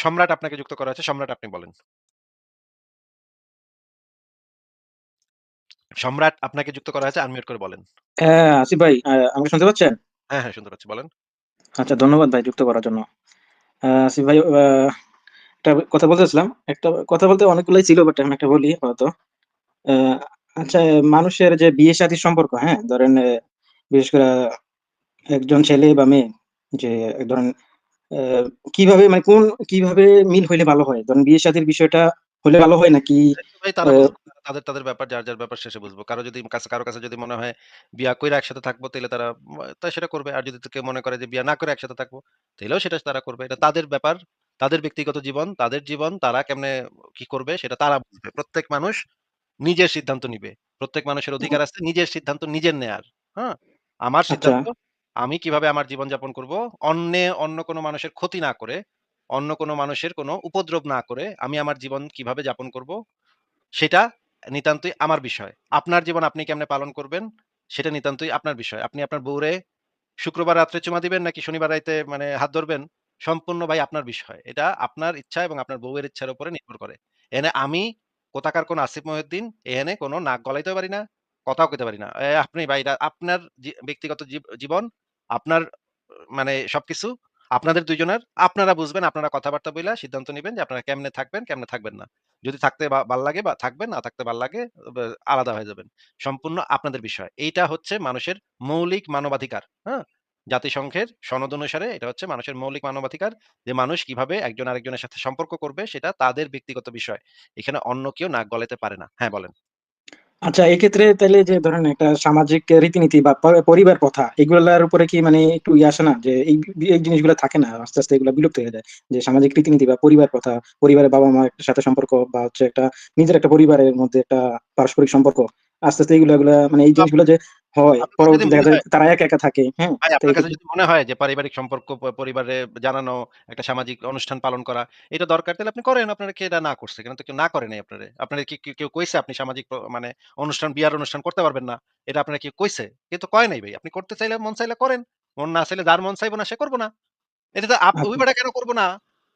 সম্রাট আপনাকে যুক্ত করা হয়েছে। সম্রাট আপনি বলেন। সম্রাট আপনাকে যুক্ত করা হয়েছে। আনমিউট করে বলেন। হ্যাঁ, আসিফ ভাই আমাকে শুনতে পাচ্ছেন? হ্যাঁ, হ্যাঁ, শুনতে পাচ্ছি। বলেন। আচ্ছা ধন্যবাদ ভাই যুক্ত করার জন্য। আসিফ ভাই একটা কথা বলতে চাচ্ছিলাম। একটা কথা বলতে অনেকগুলাই ছিল বাট আমি একটা বলি। আ আচ্ছা মানুষের যে বিয়ে-শাদীর সম্পর্ক, হ্যাঁ? ধরেন বিশেষ করে একজন ছেলে বা মেয়ে যে ধরেন কীভাবে মানে কোন কীভাবে মিল হইলে ভালো হয়? ধরেন বিয়ে-শাদীর বিষয়টা হলে ভালো হয় নাকি। তাদের, তাদের ব্যাপার যার, যার ব্যাপার শেষে বুঝব। কারও যদি কাছে কারও কাছে যদি মনে হয় বিয়া কইরা একসাথে থাকব তাইলে তারা তা সেটা করবে। আর যদি কেউ মনে করে যে বিয়া না করে একসাথে থাকব, তাহলেও সেটা তারা করবে। এটা তাদের ব্যাপার, তাদের ব্যক্তিগত জীবন, তাদের জীবন তারা কেমনে কি করবে সেটা তারা বুঝবে। প্রত্যেক মানুষ নিজের সিদ্ধান্ত নিবে। প্রত্যেক মানুষের অধিকার আছে নিজের সিদ্ধান্ত নিজের নেয়ার। হ্যাঁ? আমার আচ্ছা। সিদ্ধান্ত আমি কীভাবে আমার জীবনযাপন করব, অন্যে অন্য কোনো মানুষের ক্ষতি না করে, অন্য কোনো মানুষের কোনো উপদ্রব না করে আমি আমার জীবন কীভাবে যাপন করব, সেটা নিতান্তই আমার বিষয়। আপনার জীবন আপনি কেমনে পালন করবেন, সেটা নিতান্তই আপনার বিষয়। আপনি আপনার বউরে শুক্রবার রাত্রে চুমা দিবেন নাকি শনিবার রাইতে মানে হাত ধরবেন, সম্পূর্ণ ভাই আপনার বিষয়। এটা আপনার ইচ্ছা এবং আপনার বউয়ের ইচ্ছার উপরে নির্ভর করে। এনে আমি কোথাকার কোন আসিফ মহিউদ্দিন এখানে কোনো নাক গলাইতেও পারি না, কথাও কইতে পারি না। আপনি ভাই আপনার ব্যক্তিগত জীব জীবন, আপনার মানে সবকিছু আপনাদের ২ জনের। আপনারা বুঝবেন, আপনারা কথাবার্তা বইলা সিদ্ধান্ত নিবেন যে আপনারা কেমনে থাকবেন, কেমনে থাকবেন না। যদি থাকতে ভালো লাগে বা থাকবেন, না থাকতে ভালো লাগে আলাদা হয়ে যাবেন। সম্পূর্ণ আপনাদের বিষয়। এইটা হচ্ছে মানুষের মৌলিক মানবাধিকার। হ্যাঁ? জাতিসংঘের সনদ অনুসারে এটা হচ্ছে মানুষের মৌলিক মানবাধিকার যে মানুষ কীভাবে একজন আরেকজনের সাথে সম্পর্ক করবে সেটা তাদের ব্যক্তিগত বিষয়। এখানে অন্য কেউ নাক গলাইতে পারে না। হ্যাঁ, বলেন। আচ্ছা এক্ষেত্রে তাহলে যে ধরেন একটা সামাজিক রীতিনীতি বা পরিবার প্রথা এগুলার উপরে কি মানে একটু ইয়ে আসে না? যে এই জিনিসগুলো থাকে না। আস্তে, আস্তে এগুলো বিলুপ্ত হয়ে যায়। যে সামাজিক রীতিনীতি বা পরিবার প্রথা, পরিবারের বাবা-মা সাথে সম্পর্ক বা হচ্ছে একটা নিজের একটা পরিবারের মধ্যে একটা পারস্পরিক সম্পর্ক। আস্তে, আস্তে এগুলা, এগুলা মানে এই জিনিসগুলো যে হয় পরবর্তীতে দেখা যায় তারা একা, একা থাকে। হ্যাঁ? আপনার কাছে যদি মনে হয় যে পারিবারিক সম্পর্ক পরিবারে জানানো একটা সামাজিক অনুষ্ঠান পালন করা, এটা দরকার তাহলে আপনি করেন। আপনারে কে এটা না করছে? এখানে তো কেউ না করে নাই আপনারে। আপনারে কি কেউ কইছে আপনি সামাজিক মানে অনুষ্ঠান বিয়ার অনুষ্ঠান করতে পারবেন না? এটা আপনারে কেউ কইছে? কেউ তো কয় নাই ভাই। আপনি করতে চাইলে মন চাইলে করেন। মন না চাইলে যার মন চাইব না সে করব না। এটা তো ওই আচ্ছা। বেটা কেন করব না?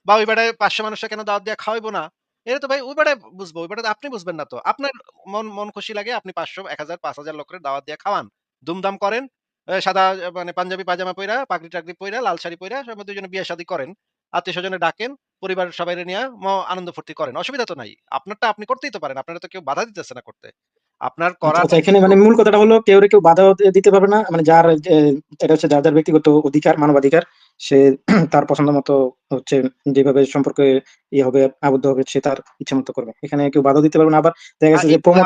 বা ওই বেটায় ৫০০ মানুষরে কেন দাওয়াত দিয়া খাওয়াইবো না? এটা তো ভাই ওই বেটায় বুঝব। ওই বেটা আপনি বুঝবেন না তো। আপনার মন মন খুশি লাগে আপনি ৫০০, ১০০০, ৫০০০ লোকের দাওয়াত দিয়ে খাওয়ান। দুমদাম করেন। সাদা মানে পাঞ্জাবি পায়জামা পইরা, পাগড়ি-টাগড়ি পইরা, লাল শাড়ি পইরা সবাই ২ জনে বিয়া-শাদী করেন। আত্মীয়স্বজনে ডাকেন। পরিবার সবাই নিয়ে ম আনন্দ ফুর্তি করেন। অসুবিধা তো নাই। আপনারটা আপনি করতেই তো পারেন। আপনারে তো কেউ বাধা দিতেছে না করতে। আপনার আচ্ছা, করার আচ্ছা এখানে মানে মূল কথাটা হলো কেউরে কেউ বাধা দিতে পারবে না। মানে যার এটা হচ্ছে যার, যার ব্যক্তিগত অধিকার, মানবাধিকার। সে তার পছন্দ মতো হচ্ছে যেভাবে সম্পর্কে ইয়ে হবে, আবদ্ধ হবে সে তার ইচ্ছামত করবে। এখানে কেউ বাধাও দিতে পারবে না। আবার দেখা গেছে যে আপনি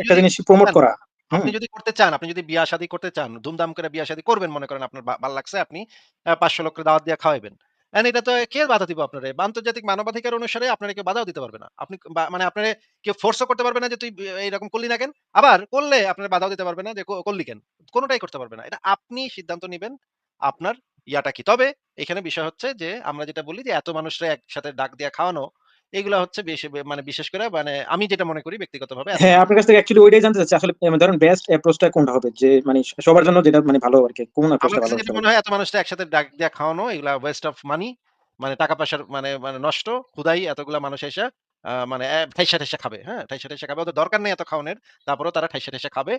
একটা জিনিস প্রমোট করা। আপনি যদি করতে চান, আপনি যদি বিয়া-শাদী করতে চান, ধুমধাম করে বিয়া-শাদী করবেন মনে করেন আপনার ভালো লাগছে আপনি ৫০০ দাওয়াত দিয়ে খাওয়াইবেন। এখন এটা তো কে বাধা দিব আপনারে? আন্তর্জাতিক মানবাধিকার অনুসারে আপনারে কেউ বাধাও দিতে পারবে না। আপনি মানে আপনারে কেউ ফোর্স ও করতে পারবে না যে তুই এইরকম করলি না কেন? আবার করলে আপনার বাধাও দিতে পারবে না যে করলি কেন? কোনটাই করতে পারবে না। এটা আপনি সিদ্ধান্ত নিবেন। আপনার ইয়াটা কি? তবে এখানে বিষয় হচ্ছে যে আমরা যেটা বলি যে এত মানুষরে একসাথে ডাক দিয়া খাওয়ানো, এগুলা হচ্ছে বেশি মানে বিশেষ করে মানে আমি যেটা মনে করি ব্যক্তিগতভাবে হ্যাঁ, আপনার কাছ থেকে অ্যাকচুয়ালি ওইটাই জানতে চাচ্ছি। আসলে এ ধরেন বেস্ট অ্যাপ্রোচ টা কোনটা হবে? যে মানে সবার জন্য যেটা মানে ভালো আরকি। কোন অ্যাপ্রোচ আমার টা কাছে ভালো পারে? মনে হয় এত মানুষরে একসাথে ডাক দিয়ে খাওয়ানো এগুলা ওয়েস্ট অফ মানি। মানে টাকা-পয়সার মানে মানে নষ্ট। হুদাই এতগুলা মানুষ আ মানে ঠাইসা, ঠাইসা খাবে। হ্যাঁ? ঠাইসা, ঠাইসা খাবে। ওদের দরকার নেই এত খাওয়ানোর। তারপরেও তারা ঠাইসা, ঠাইসা খাবে।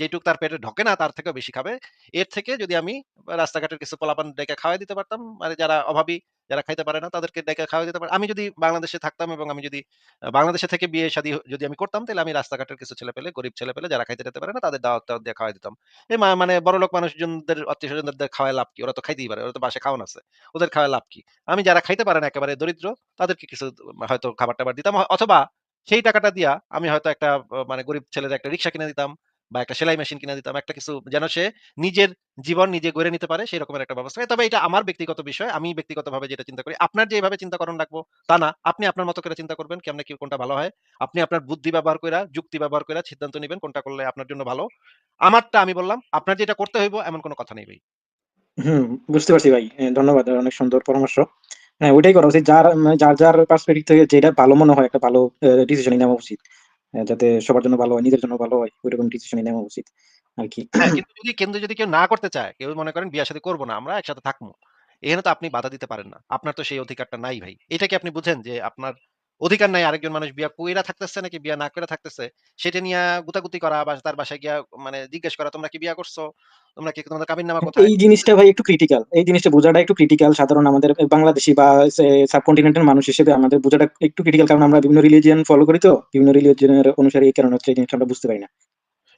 যেটুক তার পেটে ঢোকে না তার থেকেও বেশি খাবে। এর থেকে যদি আমি রাস্তাঘাটের কিছু পোলাপান ডেকে খাওয়াই দিতে পারতাম, মানে যারা অভাবী, যারা খাইতে পারে না তাদেরকে ডেকে খাওয়ায় দিতে পার আমি যদি বাংলাদেশে থাকতাম এবং আমি যদি বাংলাদেশে থেকে বিয়ে-শাদী যদি আমি করতাম তাইলে আমি রাস্তাঘাটের কিছু ছেলেপেলে, গরিব ছেলেপেলে যারা খাইতে-টাইতে পারে না তাদের দাওয়াত-টাওয়াত দিয়ে খাওয়ায় দিতাম। এ মা মানে বড়লোক মানুষজনদের আত্মীয় স্বজনদের খাওয়ায় লাভ কি? ওরা তো খাইতেই পারে। ওরা তো বাসে খাওয়ান আছে। ওদের খাওয়ায় লাভ কি? আমি যারা খাইতে পারে না একেবারে দরিদ্র তাদেরকে কিছু হয়তো খাবার-টাবার দিতাম। অথবা সেই টাকাটা দিয়া আমি হয়তো একটা মানে গরিব ছেলের একটা রিক্সা কিনে দিতাম বা একটা সেলাই মেশিন কিনে দিতাম। একটা কিছু যেন সে নিজের জীবন নিজে গড়ে নিতে পারে সেই রকমের একটা ব্যবস্থা। তবে এটা আমার ব্যক্তিগত বিষয়। আমি ব্যক্তিগতভাবে যেটা চিন্তা করি। আপনার যে এভাবে চিন্তা করণ লাগবো তা না। আপনি আপনার মতো করে চিন্তা করবেন কেমনে কি কোনটা ভালো হয়। আপনি আপনার বুদ্ধি ব্যবহার কইরা, যুক্তি ব্যবহার কইরা সিদ্ধান্ত নিবেন কোনটা করলে আপনার জন্য ভালো। আমারটা আমি বললাম। আপনার যেটা করতে হইব এমন কোন কথা নেই ভাই। হুম, বুঝতে পারছি ভাই। ধন্যবাদ। অনেক সুন্দর পরামর্শ। হ্যাঁ, ওইটাই করা উচিত। যার মানে যার, যার পার্সপেক্টিভ থেকে যেটা ভালো মনে হয় একটা ভালো ডিসিশন নেওয়া উচিত। যাতে সবার জন্য ভালো হয়, নিজের জন্য ভালো হয়। ওইরকম ডিসিশনই নেওয়া উচিত আর কি কিন্তু যদি কেন্দ্র যদি কেউ না করতে চায়, কেউ মনে করেন বিয়ার সাথে করব না। আমরা একসাথে থাকব এখানে তো আপনি বাধা দিতে পারেন না। আপনার তো সেই অধিকারটা নাই ভাই। এটা কি আপনি বুঝেন যে আপনার অধিকার নাই আরেকজন মানুষ বিয়া কইরা থাকতেছে নাকি বিয়া না কইরা থাকতেছে, সেটা নিয়ে গুতাগুতি করা বা তার বাসায় গিয়া মানে জিজ্ঞেস করা, "তোমরা কি বিয়া করছ? তোমরা কি তোমাদের কাবিন নামা কোথায়?" এই জিনিসটা ভাই একটু ক্রিটিক্যাল। এই জিনিসটা বোঝাটা একটু ক্রিটিক্যাল। সাধারণ আমাদের বাংলাদেশি বা সাবকন্টিনেন্টের মানুষ হিসেবে আমাদের বোঝাটা একটু ক্রিটিক্যাল কারণ আমরা বিভিন্ন রিলিজিয়ন ফলো করি তো। বিভিন্ন রিলিজিয়নের অনুসারে এই কারণে হচ্ছে এই জিনিসটা আমরা বুঝতে পারি না।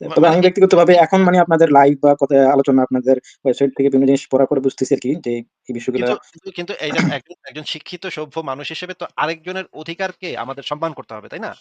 তবে আমি ব্যক্তিগত ব্যক্তিগতভাবে এখন মানে আপনাদের লাইভ বা কথা আলোচনা আপনাদের ওয়েবসাইট থেকে বিভিন্ন জিনিস পড়া করে বুঝতেছি আর কি যে এই বিষয়গুলো কিন্তু একজন শিক্ষিত সভ্য মানুষ হিসেবে তো আরেকজনের অধিকারকে আমাদের সম্মান করতে হবে, তাই না?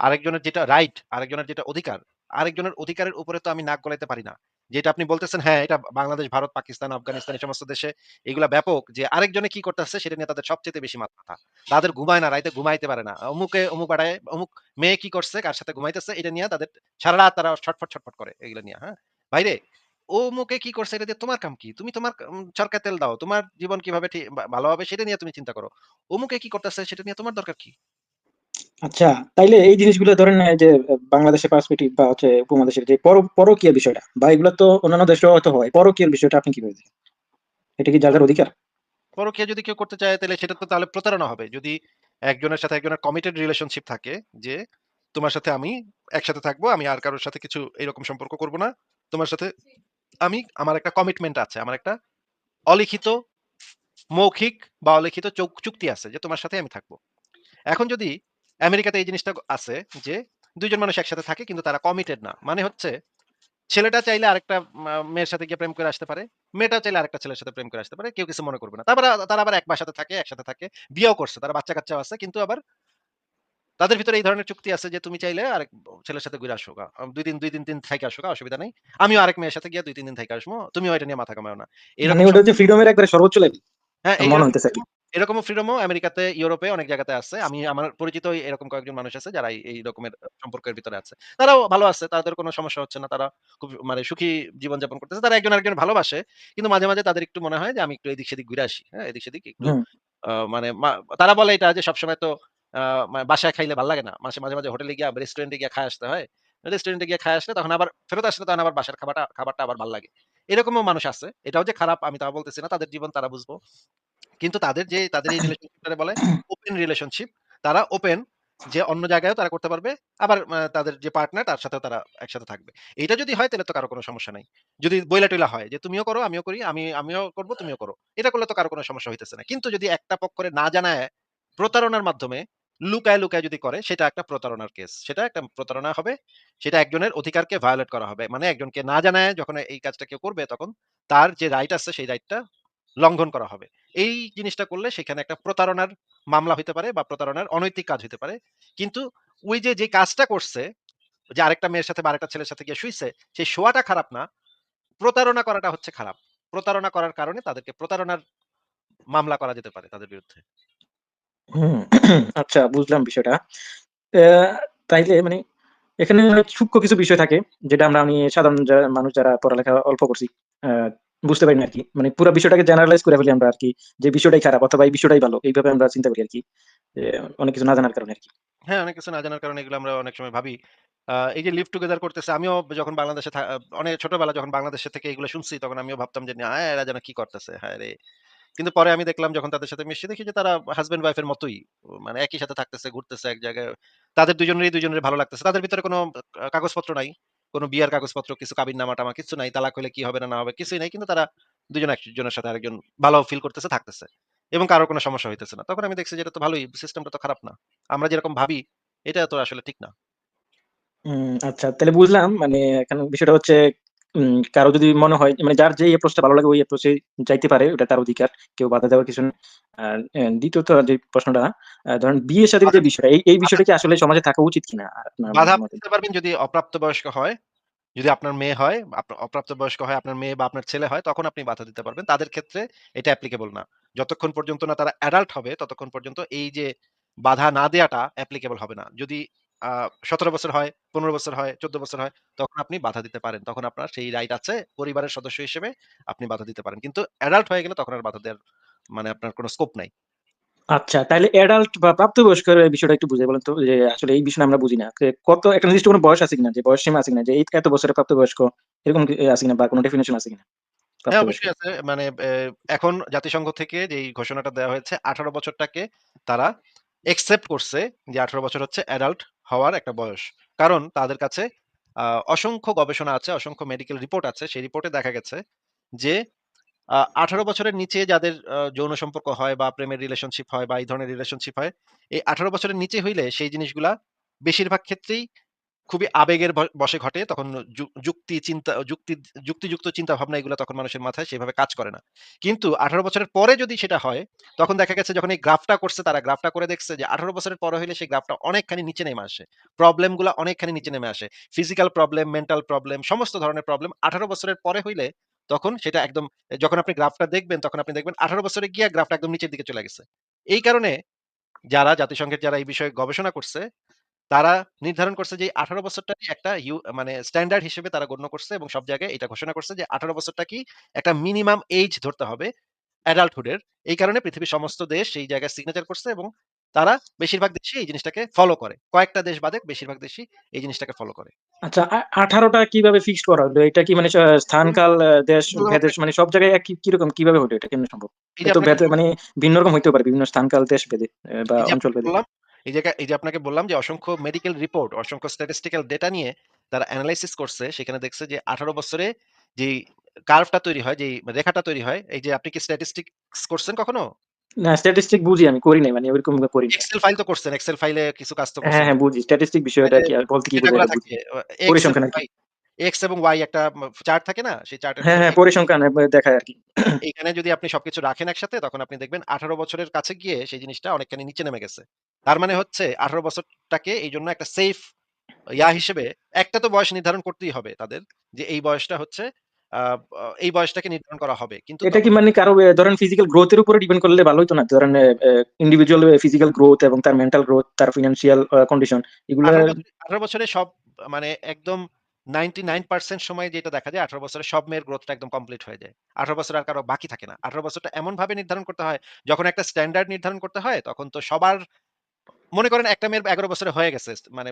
আরেকজনের যেটা রাইট, আরেকজনের যেটা অধিকার, আরেকজনের অধিকারের উপরে তো আমি নাক গলাইতে পারি না। যেটা আপনি বলতেছেন হ্যাঁ, এটা বাংলাদেশ, ভারত, পাকিস্তান, আফগানিস্তান এই সমস্ত দেশে এগুলা ব্যাপক যে আরেকজনে কি করতেছে সেটা নিয়ে তাদের সবচাইতে বেশি মাথা তাদের ঘুমায় না, রাইতে ঘুমাইতে পারে না। অমুকে অমুক পাড়ায় অমুক মেয়ে কি করছে, কার সাথে ঘুমাইতেছে এটা নিয়ে তাদের সারারাত তারা ছটফট, ছটফট করে এগুলা নিয়ে, হ্যাঁ? ভাইরে অমুকে কি করছে এটা দিয়ে তোমার কাম কি? তুমি তোমার সরকার তেল দাও। তোমার জীবন কীভাবে ভালো হবে সেটা নিয়ে তুমি চিন্তা করো। অমুকে কি করতেছে সেটা নিয়ে তোমার দরকার কি? আচ্ছা, তাইলে এই জিনিসগুলো ধরেন যে বাংলাদেশের পার্সপেক্টিভ বা হচ্ছে উপমহাদেশের যে পরকীয় বিষয়টা বা এগুলো তো অন্যান্য দেশেও হয়তো হয়। পরকীয়ার বিষয়টা আপনি কীভাবে দেখেন? এটা কি যার অধিকার? পরকীয়া যদি কেউ করতে চায় তাহলে সেটা তো তাহলে প্রতারণা হবে। যদি একজনের সাথে একজনের কমিটেড রিলেশনশিপ থাকে যে, তোমার সাথে আমি একসাথে থাকব। আমি আর কারোর সাথে কিছু এরকম সম্পর্ক করব না। তোমার সাথে আমি আমার একটা কমিটমেন্ট আছে। আমার একটা অলিখিত, মৌখিক বা অলিখিত চৌক চুক্তি আছে যে তোমার সাথে আমি থাকব। এখন যদি আমেরিকাতে এই জিনিসটা আছে যে ২ জন মানুষ একসাথে থাকে কিন্তু তারা কমিটেড না। মানে হচ্ছে ছেলেটা চাইলে আরেকটা মেয়ের সাথে গিয়ে প্রেম করে আসতে পারে। মেয়েটাও চাইলে আরেকটা ছেলের সাথে প্রেম করে আসতে পারে। কেউ কিছু মনে করবে না। তারপরে তারা আবার এক বাসাতে থাকে, একসাথে থাকে। বিয়েও করছে। তারা বাচ্চা-কাচ্চাও আছে। কিন্তু আবার তাদের ভিতরে এই ধরনের চুক্তি আছে যে তুমি চাইলে আরেক ছেলের সাথে ঘুরে আসো দুই দিন দুই দিন, দিন থাইকা আসো অসুবিধা নাই। আমিও আরেক মেয়ের সাথে গিয়ে ২-৩ দিন থাইকা আসব তুমিও এটা নিয়ে মাথা ঘামাইও না। মানে এরকম ওটা হচ্ছে সম্পর্ক একবারে সর্বোচ্চ লেভেল। হ্যাঁ, মনে এরকম এরকমও ফ্রিডমও আমেরিকাতে, ইউরোপে অনেক জায়গাতে আছে। আমি আমার পরিচিত এরকম কয়েকজন মানুষ আছে যারা এই এই রকমের সম্পর্কের ভিতরে আছে। তারাও ভালো আছে। তাদের কোনো সমস্যা হচ্ছে না। তারা খুব মানে সুখী জীবনযাপন করতেছে। তারা একজন আরেকজনের ভালোবাসে। কিন্তু মাঝে, মাঝে তাদের একটু মনে হয় যে আমি একটু এদিক সেদিক ঘুরে আসি। হ্যাঁ? এদিক সেদিক একটু হুম। আ মানে মা তারা বলে এটা যে সবসময় তো আ মা বাসায় খাইলে ভালো লাগে না। মাসে মাঝে, মাঝে হোটেলে গিয়া রেস্টুরেন্টে গিয়ে খায় আসতে হয়। রেস্টুরেন্টে গিয়ে খায় আসলে তখন আবার ফেরত আসলে তখন আবার বাসার খাবারটা খাবারটা আবার ভালো লাগে। এরকমও মানুষ আছে। এটাও যে খারাপ আমি তা বলতেছি না। তাদের জীবন তারা বুঝব। কিন্তু তাদের যে তাদের এই রিলেশনশিপটারে বলে ওপেন রিলেশনশিপ। তারা ওপেন যে অন্য জায়গায়ও তারা করতে পারবে। আবার তাদের যে পার্টনার তার সাথেও তারা একসাথে থাকবে। এইটা যদি হয় তাহলে তো কারও কোনো সমস্যা নাই। যদি বইলা-টইলা হয় যে তুমিও করো, আমিও করি, আমি আমিও করব, তুমিও করো। এটা করলে তো কারও কোনো সমস্যা হইতেছে না। কিন্তু যদি একটা পক্ষরে না জানায় প্রতারণার মাধ্যমে লুকায়, লুকায় যদি করে সেটা একটা প্রতারণার কেস। সেটা একটা প্রতারণা হবে। সেটা একজনের অধিকারকে ভায়োলেট করা হবে। মানে একজনকে না জানায় যখন এই কাজটা কেউ করবে তখন তার যে রাইট আছে সেই রাইটটা লঙ্ঘন করা হবে। এই জিনিসটা করলে সেখানে একটা প্রতারণার মামলা হইতে পারে বা প্রতারণার অনৈতিক কাজ হইতে পারে। কিন্তু ওই যে, যে কাজটা করছে, যে আরেকটা মেয়ের সাথে বা আরেকটা ছেলের সাথে গিয়ে শুইছে, সেই শোয়াটা খারাপ না। প্রতারণা করাটা হচ্ছে খারাপ। প্রতারণা করার কারণে তাদেরকে প্রতারণার মামলা করা যেতে পারে তাদের বিরুদ্ধে। আচ্ছা বুঝলাম বিষয়টা। তাইলে মানে এখানে সূক্ষ্ম কিছু বিষয় থাকে যেটা আমরা আমি সাধারণ মানুষ যারা পড়ালেখা অল্প করছি বুঝতে পারি না আরকি। মানে পুরা বিষয়টাকে জেনারেলাইজ করে ফেলি আমরা আরকি। যে বিষয়টাই খারাপ অথবা এই বিষয়টাই ভালো। এইভাবে আমরা চিন্তা করি আরকি। যে অনেক কিছু না জানার কারণে আরকি। হ্যাঁ, অনেক কিছু না জানার কারণে এগুলো আমরা অনেক সময় ভাবি। এই যে লিভ টুগেদার করতেছে আমিও যখন বাংলাদেশে অনেক ছোটবেলায় যখন বাংলাদেশে থেকে এগুলো শুনছি তখন আমিও ভাবতাম যে, "না এরা যেন কি করতেছে? হায়রে!" কিন্তু পরে আমি দেখলাম যখন তাদের সাথে মিশে দেখি যে তারা হাসব্যান্ড ওয়াইফ এর মতোই। মানে একই সাথে থাকতেছে, ঘুরতেছে এক জায়গায়। তাদের দুজনেরই দুজনের ভালো লাগতেছে। তাদের ভিতরে কোনো কাগজপত্র নাই। কোনো বিয়ার কাগজপত্র, কিছু কাবিননামা-টামা কিছু নাই। তালাক হলে কি হবে না, না হবে কিছুই নাই। কিন্তু তারা দুজন একজনের সাথে আরেকজন ভালো ফিল করতেছে, থাকতেছে। এবং কারও কোনো সমস্যা হইতেছে না। তখন আমি দেখছি যেটা তো ভালোই। সিস্টেমটা তো খারাপ না। আমরা যেরকম ভাবি এটা তো আসলে ঠিক না। আচ্ছা তাহলে বুঝলাম মানে এখানে বিষয়টা হচ্ছে কারও যদি মনে হয় মানে যার যে অ্যাপ্রোচটা ভালো লাগে ওই অ্যাপ্রোচে যাইতে পারে। ওটা তার অধিকার। কেউ বাধা দেওয়ার কিছু দ্বিতীয়ত যে প্রশ্নটা ধরেন বিয়ে-শাদীর যে বাধা বিষয়টা এই, এই বিষয়টা কি আসলে সমাজে থাকা উচিত কিনা? বাধা দিতে পারবেন যদি অপ্রাপ্তবয়স্ক হয়। যদি আপনার মেয়ে হয়, অপ্রাপ্ত বয়স্ক হয়, আপনার মেয়ে বা আপনার ছেলে হয়, তখন আপনি বাধা দিতে পারবেন। তাদের ক্ষেত্রে এটা অ্যাপ্লিকেবল না। যতক্ষণ পর্যন্ত না তারা অ্যাডাল্ট হবে, ততক্ষণ পর্যন্ত এই যে বাধা না দেয়াটা অ্যাপ্লিকেবল হবে না। যদি আ ১৭ বছর হয়, ১৫ বছর হয়, ১৪ বছর হয়, তখন আপনি বাধা দিতে পারেন। তখন আপনার সেই রাইট আছে পরিবারের সদস্য হিসেবে আপনি বাধা দিতে পারেন। কিন্তু অ্যাডাল্ট হয়ে গেলে তখন আর বাধা দেওয়ার মানে আপনার কোন স্কোপ নাই। আচ্ছা তাইলে অ্যাডাল্ট বা প্রাপ্তবয়স্কের বিষয়টা একটু বুঝাই বলেন তো? যে আসলে এই বিষয়টা আমরা বুঝি না। যে কত একটা নির্দিষ্ট কোনো বয়স আছে কিনা? যে বয়স সীমা আছে কিনা? যে এই এত বছরের প্রাপ্তবয়স্ক এরকম কি আছে কিনা বা কোনো ডেফিনিশন আছে কিনা? হ্যাঁ? অবশ্যই আছে। মানে এ এখন জাতিসংঘ থেকে যেই ঘোষণাটা দেওয়া হয়েছে ১৮ বছরটাকে তারা একসেপ্ট করছে যে ১৮ বছর হচ্ছে অ্যাডাল্ট হওয়ার একটা বয়স। কারণ তাদের কাছে অসংখ্য গবেষণা আছে, অসংখ্য মেডিকেল রিপোর্ট আছে। সেই রিপোর্টে দেখা গেছে যে আঠারো ১৮ বছরের নিচে যাদের যৌন সম্পর্ক হয় বা প্রেমের রিলেশনশিপ হয় বা এই ধরনের রিলেশনশিপ হয়, এই ১৮ বছরের নিচে হইলে সেই জিনিসগুলা বেশিরভাগ ক্ষেত্রেই খুবই আবেগের ব বশে ঘটে। তখন যুক্তি চিন্তা যুক্তি যুক্তিযুক্ত চিন্তাভাবনা এগুলা তখন মানুষের মাথায় সেভাবে কাজ করে না। কিন্তু ১৮ বছরের পরে যদি সেটা হয়, তখন দেখা গেছে যখন এই গ্রাফটা করছে তারা গ্রাফটা করে দেখছে যে ১৮ বছরের পরে হইলে সেই গ্রাফটা অনেকখানি নিচে নেমে আসে। প্রবলেমগুলা অনেকখানি নিচে নেমে আসে। ফিজিক্যাল প্রবলেম, মেন্টাল প্রবলেম সমস্ত ধরনের প্রবলেম ১৮ বছরের পরে হইলে তখন সেটা একদম যখন আপনি গ্রাফটা দেখবেন তখন আপনি দেখবেন ১৮ বছরে গিয়ে গ্রাফটা একদম নিচের দিকে চলে গেছে। এই কারণে যারা জাতিসংঘের যারা এই বিষয়ে গবেষণা করছে তারা নির্ধারণ করছে যে ১৮ বছরটাকে একটা ইউ মানে স্ট্যান্ডার্ড হিসেবে তারা গণ্য করছে এবং সব জায়গায় এটা ঘোষণা করছে যে ১৮ বছরটাকেই একটা মিনিমাম এইজ ধরতে হবে অ্যাডাল্টহুড এর। এই কারণে পৃথিবীর সমস্ত দেশ সেই জায়গায় সিগনেচার করছে এবং তারা বেশিরভাগ দেশই এই জিনিসটাকে ফলো করে। কয়েকটা দেশ বাদে বেশিরভাগ দেশই এই জিনিসটাকে ফলো করে। আচ্ছা আঠারোটা কীভাবে ফিক্সড করা হলো? এটা কি মানে স স্থান, হুম। কাল, আ দেশ বললাম ভেদে আপনাকে মানে সব জায়গায় একই কীরকম কীভাবে হলো এটা কেমনে সম্ভব? মানে ভিন্ন রকম হইতেও পারে বিভিন্ন স্থান, কাল, দেশ ভেদে বা অঞ্চল ভেদে। এই জায়গা এই যে আপনাকে বললাম যে অসংখ্য মেডিকেল রিপোর্ট, অসংখ্য স্ট্যাটিস্টিক্যাল ডেটা নিয়ে তারা এনালাইসিস করছে। সেখানে দেখছে যে ১৮ বছরে যেই কার্ভটা তৈরি হয়, যেই রেখাটা তৈরি হয়, এই যে আপনি কি স্ট্যাটিস্টিকস করছেন কখনো? না স্ট্যাটিস্টিক বুঝি আমি করি নাই মানে ওরকম করি এক্সেল ফাইল তো করছেন। এক্সেল ফাইলে কিছু কাজ তো হ্যাঁ, করছেন। হ্যাঁ বুঝি। স্ট্যাটিস্টিক বিষয়টা কি আর বলতে কি বুঝি। এক্স এবং পরিসংখ্যান। ওয়াই, এক্স এবং ওয়াই একটা চার্ট থাকে না? সেই চার্টের হ্যাঁ, হ্যাঁ পরিসংখ্যান দেখায় আরকি। এখানে যদি আপনি সবকিছু রাখেন একসাথে তখন আপনি দেখবেন ১৮ বছরের কাছে গিয়ে সেই জিনিসটা অনেকখানি নিচে নেমে গেছে। তার মানে হচ্ছে ১৮ বছরটাকে এইজন্য একটা সেফ ইয়া হিসেবে একটা তো বয়স নির্ধারণ করতেই হবে তাদের। যে এই বয়সটা হচ্ছে এই বয়সটাকে নির্ধারণ করা হবে। কিন্তু এটা কি মানে কারও ধরেন ফিজিক্যাল গ্রোথ এর উপরে ডিপেন্ড করলে ভালো হইতো না? ধরেন ইন্ডিভিজুয়াল ফিজিক্যাল গ্রোথ এবং তার মেন্টাল গ্রোথ, তার ফিন্যান্সিয়াল আ কন্ডিশন এগুলা ১৮ বছরে সব মানে একদম 99% সময় যেটা দেখা যায় ১৮ বছরে সব মেয়ের গ্রোথটা একদম কমপ্লিট হয়ে যায়। ১৮ বছর আর কারও বাকি থাকে না। ১৮ বছরটা এমন ভাবে নির্ধারণ করতে হয়, যখন একটা স্ট্যান্ডার্ড নির্ধারণ করতে হয় তখন তো সবার মনে করেন একটা মেয়ের ১১ বছরে হয়ে গেছে মানে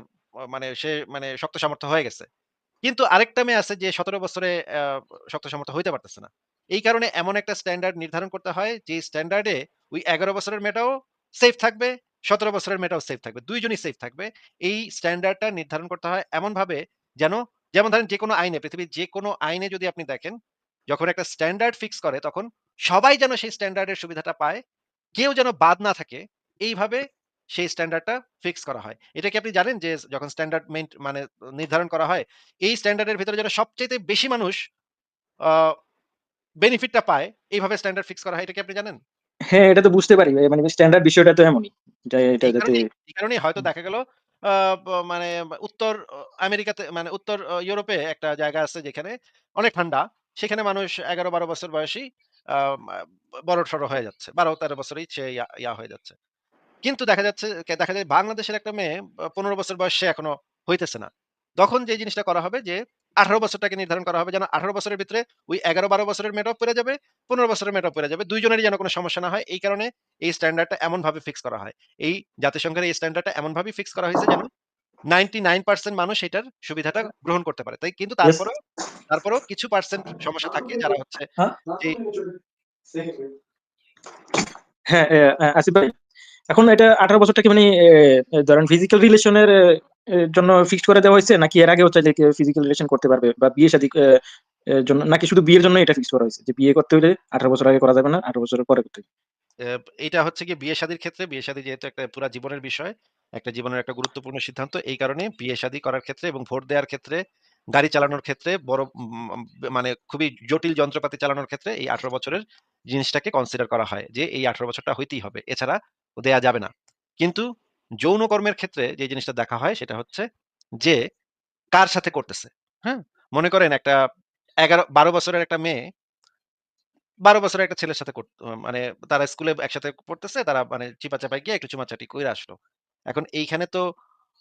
মানে সে মানে শক্ত সামর্থ্য হয়ে গেছে। কিন্তু আরেকটা মেয়ে আছে যে ১৭ বছরে শক্ত সামর্থ্য হইতে পারতেছে না। এই কারণে এমন একটা স্ট্যান্ডার্ড নির্ধারণ করতে হয় যে স্ট্যান্ডার্ড ওই ১১ বছরের মেয়েটাও সেফ থাকবে, ১৭ বছরের মেয়েটাও সেফ থাকবে। ২ জনই সেফ থাকবে। এই স্ট্যান্ডার্ডটা নির্ধারণ করতে হয় এমনভাবে যেন যেমন ধরেন যেকোনো আইনে পৃথিবীর যেকোনো আইনে যদি আপনি দেখেন, যখন একটা স্ট্যান্ডার্ড ফিক্স করে তখন সবাই যেন সেই স্ট্যান্ডার্ডের সুবিধাটা পায়। কেউ যেন বাদ না থাকে। এইভাবে সেই স্ট্যান্ডার্ডটা ফিক্স করা হয়। এটা কি আপনি জানেন যে যখন স্ট্যান্ডার্ড মেইন মানে নির্ধারণ করা হয়, এই স্ট্যান্ডার্ড এর ভেতরে যেন সবচাইতে বেশি মানুষ বেনিফিটটা পায়, এইভাবে স্ট্যান্ডার্ড ফিক্স করা হয়। এটা কি আপনি জানেন? হ্যাঁ, এটা তো বুঝতে পারি। মানে স্ট্যান্ডার্ড বিষয়টা তো এমনই। এটা যাতে এই কারণেই হয়তো দেখা গেল মানে উত্তর আমেরিকাতে মানে উত্তর ইউরোপে একটা জায়গা আছে যেখানে অনেক ঠান্ডা। সেখানে মানুষ ১১-১২ বছর বয়সী আ মা বড়-সড় হয়ে যাচ্ছে। বারো তেরো বছরই সে ইয়া হয়ে যাচ্ছে। কিন্তু দেখা যাচ্ছে দেখা যায় বাংলাদেশের একটা মেয়ে পনেরো বছর বয়স সে এখনও হইতেছে না। তখন যে জিনিসটা করা হবে যে ১৮ বছরটাকে নির্ধারণ করা হবে যেন ১৮ বছরের ভিতরে ওই ১১-১২ বছরের মেয়েটাও পইড়া যাবে, ১৫ বছরের মেয়েটাও পইড়া যাবে। ২ জনেরই যেন কোনো সমস্যা না হয়। এই কারণে এই স্ট্যান্ডার্ডটা এমনভাবে ফিক্স করা হয়। এই জাতিসংঘের এই স্ট্যান্ডার্ডটা এমনভাবেই ফিক্স করা হয়েছে যেন 99% মানুষ এটার সুবিধাটা গ্রহণ করতে পারে। তাই কিন্তু ইয়েস। তারপরেও তারপরেও কিছু পার্সেন্ট সমস্যা থাকে যারা হচ্ছে হ্যাঁ? হ্যাঁ, আসিফ ভাই এখন এটা ১৮ বছরটা কি মানে ধরেন ফিজিক্যাল রিলেশন এর জন্য ফিক্সড করে দেওয়া হয়েছে নাকি এর আগেও চাইলে ফিজিক্যাল রিলেশন করতে পারবে? বা বিয়ে-শাদী জন্য নাকি শুধু বিয়ের জন্য এটা ফিক্সড করা হইছে? যে বিয়ে করতে হইলে ১৮ বছর আগে করা যাবে না, ১৮ বছরের পরে করতে। এব হচ্ছে গিয়ে বিয়ে-শাদীর ক্ষেত্রে বিয়ে-শাদী যেহেতু একটা পুরা জীবনের বিষয়, একটা জীবনের একটা গুরুত্বপূর্ণ সিদ্ধান্ত। এই কারণে বিয়ে-শাদী করার ক্ষেত্রে এবং ভোট দেওয়ার ক্ষেত্রে, গাড়ি চালানোর ক্ষেত্রে বড় মানে খুবই জটিল যন্ত্রপাতি চালানোর ক্ষেত্রে এই ১৮ বছরের জিনিসটাকে কনসিডার করা হয়। যে এই ১৮ বছরটা হইতেই হবে। এছাড়া দেয়া যাবে না। কিন্তু যৌন কর্মের ক্ষেত্রে যে জিনিসটা দেখা হয় সেটা হচ্ছে যে কার সাথে করতেছে। হ্যাঁ? মনে করেন একটা ১১ ১২ বছরের একটা মেয়ে ১২ বছরের একটা ছেলের সাথে মানে তারা স্কুলে একসাথে পড়তেছে। তারা মানে চিপা-চাপায় গিয়ে একটু চুমাচাটি করে আসলো। এখন এইখানে তো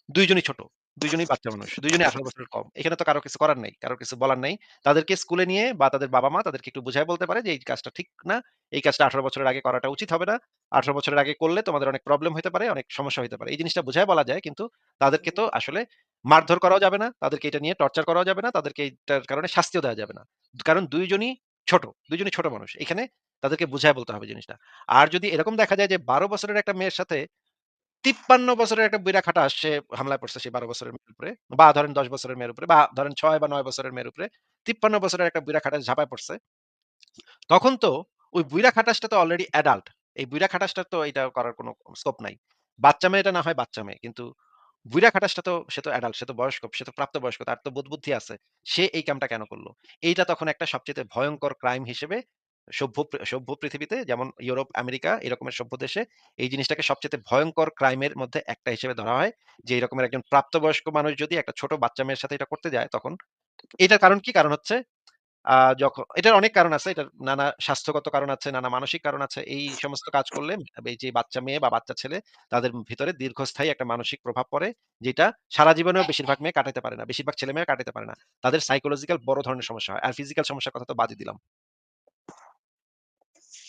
দুইজনই ছোট। ২ বাচ্চা মানুষ। ২ জনই ১৮ বছরের কম। এখানে তো কারও কিছু করার নাই। কারও কিছু বলার নাই। তাদেরকে স্কুলে নিয়ে বা তাদের বাবা-মা তাদেরকে একটু বুঝায় বলতে পারে যে, "এই কাজটা ঠিক না। এই কাজটা ১৮ বছরের আগে করাটা উচিত হবে না। ১৮ বছরের আগে করলে তোমাদের অনেক প্রবলেম হইতে পারে, অনেক সমস্যা হইতে পারে।" এই জিনিসটা বুঝায় বলা যায়। কিন্তু তাদেরকে তো আসলে মারধর করাও যাবে না। তাদেরকে এটা নিয়ে টর্চার করাও যাবে না। তাদেরকে এইটার কারণে শাস্তিও দেওয়া যাবে না। কারণ ২ জনই ছোট। দুজনই ছোট মানুষ। এখানে তাদেরকে বুঝায় বলতে হবে জিনিসটা। আর যদি এরকম দেখা যায় যে ১২ বছরের একটা মেয়ের সাথে ৫৩ বছরের একটা বুইড়া খাটাস সে হামলায় পড়ছে সেই ১২ বছরের মেয়ের উপরে বা ধরেন ১০ বছরের মেয়ের উপরে বা ধরেন ৬ বা ৯ বছরের মেয়ের উপরে ৫৩ বছরের একটা বুইড়া খাটাস ঝাঁপায় পড়ছে। তখন তো ওই বুইড়া খাটাসটা তো অলরেডি অ্যাডাল্ট। এই বুইড়া খাটাসটার তো এটা করার কোনো স্কোপ নাই। বাচ্চা মেয়েটা না হয় বাচ্চা মেয়ে। কিন্তু বুইড়া খাটাসটা তো সে তো অ্যাডাল্ট, সে তো বয়স্ক, সে তো প্রাপ্তবয়স্ক, তার তো বোধ বুদ্ধি আছে। সে এই কামটা কেন করল এইটা তখন একটা সবচেয়ে ভয়ঙ্কর ক্রাইম হিসেবে সভ্য সভ্য পৃথিবীতে যেমন ইউরোপ, আমেরিকা এরকমের সভ্য দেশে এই জিনিসটাকে সবচাইতে ভয়ংকর ক্রাইমের মধ্যে একটা হিসেবে ধরা হয়। যে এরকমের একজন প্রাপ্তবয়স্ক মানুষ যদি একটা ছোট বাচ্চা মেয়ের সাথে এটা করতে যায় তখন এটার কারণ কি? কারণ হচ্ছে আ যখ এটার অনেক কারণ আছে। এটার নানা স্বাস্থ্যগত কারণ আছে, নানা মানসিক কারণ আছে। এই সমস্ত কাজ করলে এই যে বাচ্চা মেয়ে বা বাচ্চা ছেলে তাদের ভিতরে দীর্ঘস্থায়ী একটা মানসিক প্রভাব পড়ে। যেটা সারা জীবনেও বেশিরভাগ মেয়ে কাটাতে পারে না। বেশিরভাগ ছেলে মেয়ে কাটাতে পারে না। তাদের সাইকোলজিক্যাল বড় ধরনের সমস্যা হয়। আর ফিজিক্যাল সমস্যার কথা তো বাদই দিলাম।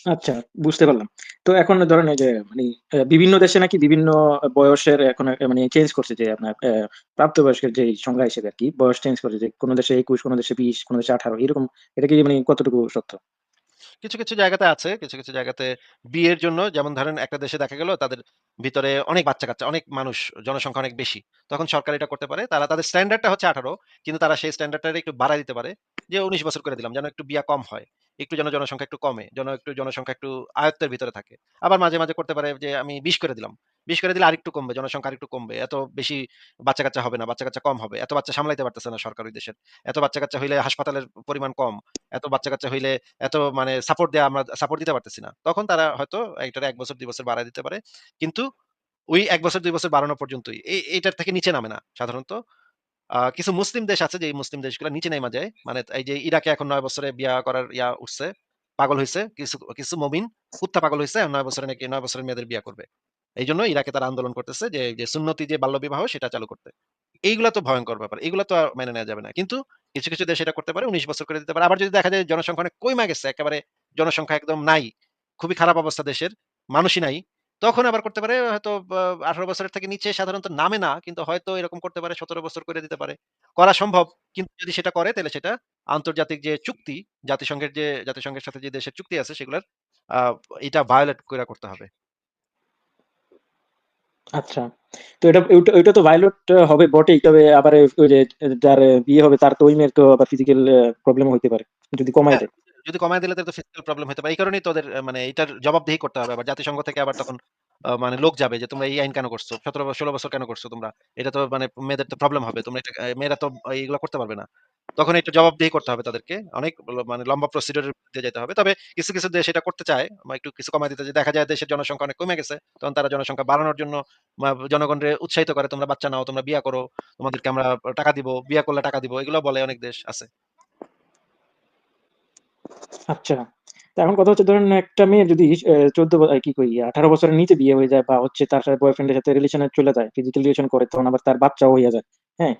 আচ্ছা, বুঝতে পারলাম। তো এখন ধরেন যে মানি বিভিন্ন দেশে নাকি বিভিন্ন বয়সের এখন মানে চেঞ্জ করছে যে আপনার প্রাপ্তবয়স্কের যেই সংজ্ঞা হিসেবে আরকি বয়স চেঞ্জ করেছে যে কোন দেশে ২১, কোন দেশে ২০, কোন দেশে ১৮ এরকম এটা কি মানে কতটুকু সত্য? কিছু, কিছু জায়গাতে আছে। কিছু, কিছু জায়গাতে বিয়ের জন্য যেমন ধরেন একটা দেশে দেখা গেল তাদের ভিতরে অনেক বাচ্চা-কাচ্চা, অনেক মানুষ, জনসংখ্যা অনেক বেশি। তখন সরকার এটা করতে পারে। তারা তাদের স্ট্যান্ডার্ডটা হচ্ছে ১৮ কিন্তু তারা সেই স্ট্যান্ডার্ডটারে একটু বাড়ায় দিতে পারে। যে ১৯ বছর করে দিলাম। যেন একটু বিয়া কম হয়। একটু যেন জনসংখ্যা একটু কমে। যেন একটু জনসংখ্যা একটু আয়ত্তের ভিতরে থাকে। আবার মাঝে, মাঝে করতে পারে যে আমি ২০ করে দিলাম। ২০ করে দিলে আরেকটু কমবে। জনসংখ্যা আরেকটু কমবে। এত বেশি বাচ্চা-কাচ্চা হবে না। বাচ্চা-কাচ্চা কম হবে। এত বাচ্চা সামলাইতে পারতেছে না সরকার দেশের। এত বাচ্চা-কাচ্চা হইলে হাসপাতালের পরিমাণ কম। এত বাচ্চা-কাচ্চা হইলে এত মানে সাপোর্ট দেওয়া আমরা সাপোর্ট দিতে পারতেছি না। তখন তারা হয়তো এটারে ১ বছর ২ বছর বাড়ায় দিতে পারে। কিন্তু ওই এক বছর দুই বছর বাড়ানো পর্যন্তই। এইটার থেকে নিচে নামে না সাধারণত। কিছু মুসলিম দেশ আছে যে মুসলিম দেশগুলা নিচে নাইমা যায়। মানে এই যে ইরাকে এখন ৯ বছরে বিয়া করার ইয়া উঠছে। পাগল হইছে। কিছু, কিছু মমিন কুত্তা পাগল হইছে। ৯ বছরে নাকি ৯ বছরের মেয়েদের বিয়া করবে। এইজন্য ইরাকে তারা আন্দোলন করতেছে যে, যে সুন্নতি যে বাল্য বিবাহ সেটা চালু করতে। এইগুলা তো ভয়ঙ্কর ব্যাপার। এগুলা তো মেনে নেওয়া যাবে না। কিন্তু কিছু, কিছু দেশ এটা করতে পারে। ১৯ বছর করে দিতে পারে। আবার যদি দেখা যায় জনসংখ্যা অনেক কইমা গেছে, একেবারে জনসংখ্যা একদম নাই। খুবই খারাপ অবস্থা দেশের। মানুষই নাই। তখন আবার করতে পারে হয়তো ১৮ বছরের থেকে নিচে সাধারণত নামে না। কিন্তু হয়তো এরকম করতে পারে ১৭ বছর করে দিতে পারে। করা সম্ভব। কিন্তু যদি সেটা করে তাইলে সেটা আন্তর্জাতিক যে চুক্তি, জাতিসংঘের যে জাতিসংঘের সাথে যে দেশের চুক্তি আছে সেগুলার এটা ভায়োলেট কইরা করতে হবে। আচ্ছা। তো এটা ওইটা ওইটা তো ভায়োলেট হবে বটেই। তবে আবার ওই যে যার বিয়ে হবে তার তো ওই মেয়ের তো আবার ফিজিক্যাল প্রবলেম হইতে পারে। যদি কমায় হ্যাঁ, দেয়। যদি কমায় দিলে তাহলে তো ফিজিক্যাল প্রবলেম হইতে পারে। এই কারণেই তো ওদের আ মানে এটার জবাবদিহি করতে হবে। আবার জাতিসংঘ থেকে আবার তখন মানে লোক যাবে যে তোমরা এই আইন কেন করছ? ১৭ বা ১৬ বছর কেন করছ তোমরা? এটা তো মানে মেয়েদের তো প্রবলেম হবে। তোমরা এটা মেয়েরা তো এগুলা করতে পারবে না। তখন এটা জবাবদিহি করতে হবে তাদেরকে। অনেক মানে লম্বা প্রসিডিউর এর দিয়ে যাইতে হবে। তবে কিছু, কিছু দেশ এটা করতে চায়। বা একটু কিছু কমায় দিতে দেখা যায় দেশের জনসংখ্যা অনেক কমে গেছে। তখন তারা জনসংখ্যা বাড়ানোর জন্য মা জনগণরে উৎসাহিত করে তোমরা বাচ্চা নাও, তোমরা বিয়া করো। তোমাদেরকে আমরা টাকা দিব। বিয়া করলে টাকা দিব। এগুলো বলে অনেক দেশ আছে। আচ্ছা। তো এখন কথা হচ্ছে ধরেন একটা মেয়ে যদি চোদ্দ ১৪ কি কই ১৮ বছরের নিচে বিয়ে হয়ে যায় বা হচ্ছে তার সাথে বয়ফ্রেন্ড এর সাথে রিলেশন চলে যায়, ফিজিক্যাল রিলেশন করে তখন আবার তার বাচ্চাও হয়ে যায়। হ্যাঁ?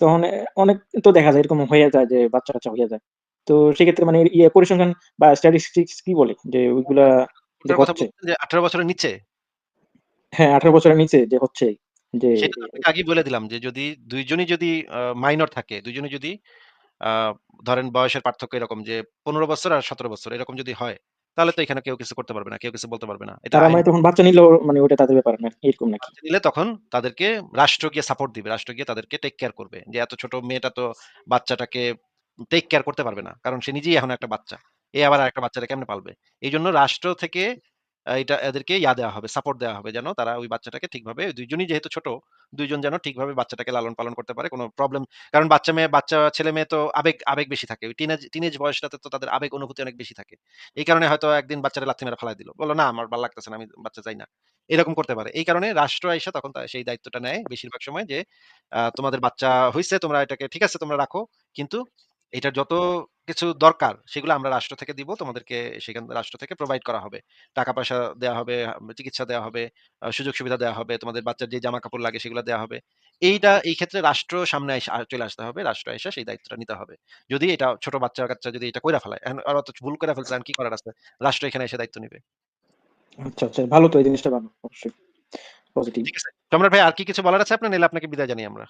তখন অনেক তো দেখা যায় এরকম হয়ে যায় যে বাচ্চা-কাচ্চা হয়ে যায়। তো সেক্ষেত্রে মানে ইয়ে পরিসংখ্যান বা স্ট্যাটিস্টিক্স কি বলে? যে ওইগুলা যে হচ্ছে যে ১৮ বছরের নিচে? হ্যাঁ, ১৮ বছরের নিচে যে হচ্ছে যে আগেই বলে দিলাম যে যদি ২ জনই যদি মাইনর থাকে, ২ জনই যদি ধরেন বয়সের পার্থক্য এরকম যে ১৫ বছর আর ১৭ বছর এরকম যদি হয়, তাহলে তো এখানে কেউ কিছু করতে পারবে না। কেউ কিছু বলতে পারবে না। এটা মানে তখন বাচ্চা নিলেও মানে ওটা তাদের ব্যাপার না এরকম নাকি? নিলে তখন তাদেরকে রাষ্ট্র গিয়ে সাপোর্ট দিবে। রাষ্ট্র গিয়ে তাদেরকে টেক কেয়ার করবে। যে এত ছোট মেয়েটা তো বাচ্চাটাকে টেক কেয়ার করতে পারবে না। কারণ সে নিজেই এখন একটা বাচ্চা। এ আবার আরেকটা বাচ্চাটা কেমনে পালবে? এই জন্য রাষ্ট্র থেকে এটা এদেরকে ইয়া দেওয়া হবে, সাপোর্ট দেওয়া হবে যেন তারা ওই বাচ্চাটাকে ঠিকভাবে ২ জনই যেহেতু ছোট, ২ জন যেন ঠিকভাবে বাচ্চাটাকে লালন-পালন করতে পারে। কোন প্রবলেম কারণ বাচ্চা মেয়ে বাচ্চা ছেলে-মেয়ে তো আবেগ আবেগ বেশি থাকে। টিনেজ টিনেজ বয়সটাতে তো তাদের আবেগ অনুভূতি অনেক বেশি থাকে। এই কারণে হয়তো একদিন বাচ্চারে লাথি মেরে ফালায় দিল। বলল, "না আমার ভালো লাগতেছে না। আমি বাচ্চা চাই না।" এরকম করতে পারে। এই কারণে রাষ্ট্র আইসা তখন সেই দায়িত্বটা নেয় বেশিরভাগ সময় যে, তোমাদের বাচ্চা হইছে তোমরা এটাকে ঠিক আছে তোমরা রাখো। কিন্তু এটার যত কিছু দরকার সেগুলো আমরা রাষ্ট্র থেকে দিব। তোমাদেরকে সেখান রাষ্ট্র থেকে প্রোভাইড করা হবে। টাকা-পয়সা দেয়া হবে, চিকিৎসা দেয়া হবে, সুযোগ-সুবিধা দেয়া হবে। তোমাদের বাচ্চার যে জামা-কাপড় লাগে সেগুলো দেয়া হবে। এইটা এই ক্ষেত্রে রাষ্ট্র সামনে চলে আসতে হবে। রাষ্ট্র আইসা সেই দায়িত্বটা নিতে হবে। যদি এটা ছোট বাচ্চা-কাচ্চা যদি এটা কইরা ফেলায়। এখন ওরা তো ভুল করে ফেলছে কি করার আছে? রাষ্ট্র এখানে এসে দায়িত্ব নিবে। আচ্ছা, আচ্ছা। ভালো তো এই জিনিসটা ভালো। অবশ্যই। পজিটিভ। ঠিক আছে। সম্রাট ভাই আর কি কিছু বলার আছে আপনার? নাইলে আপনাকে বিদায় জানাই আমরা।